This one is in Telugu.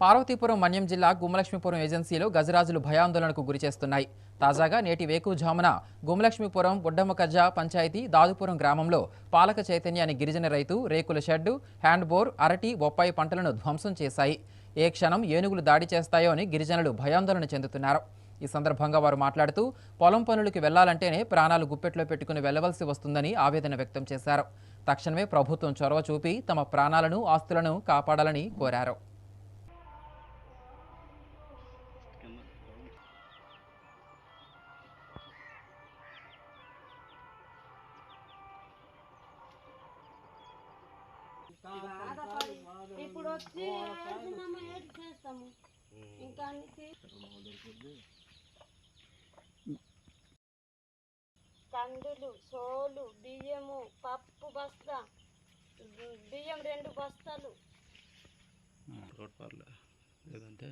పార్వతీపురం మన్యం జిల్లా గుమ్మలక్ష్మీపురం ఏజెన్సీలో గజరాజులు భయాందోళనకు గురిచేస్తున్నాయి తాజాగా నేటి వేకుజామున గుమ్మలక్ష్మీపురం బుడ్డమ్మకజ్జ పంచాయతీ దాదుపురం గ్రామంలో పాలక చైతన్య అనే గిరిజన రైతు రేకుల షెడ్డు హ్యాండ్బోర్ అరటి బొప్పాయి పంటలను ధ్వంసం చేశాయి. ఏ క్షణం ఏనుగులు దాడి చేస్తాయో అని గిరిజనులు భయాందోళన చెందుతున్నారు. ఈ సందర్భంగా వారు మాట్లాడుతూ పొలం పనులకి వెళ్ళాలంటేనే ప్రాణాలు గుప్పెట్లో పెట్టుకుని వెళ్ళవలసి వస్తుందని ఆవేదన వ్యక్తం చేశారు. తక్షణమే ప్రభుత్వం చొరవ చూపి తమ ప్రాణాలను ఆస్తులను కాపాడాలని కోరారు. బాధపడి ఇప్పుడు వచ్చి ఏడు చేస్తాము ఇంకా కందులు సోలు బియ్యము పప్పు బస్తా బియ్యం రెండు బస్తాలు. లేదంటే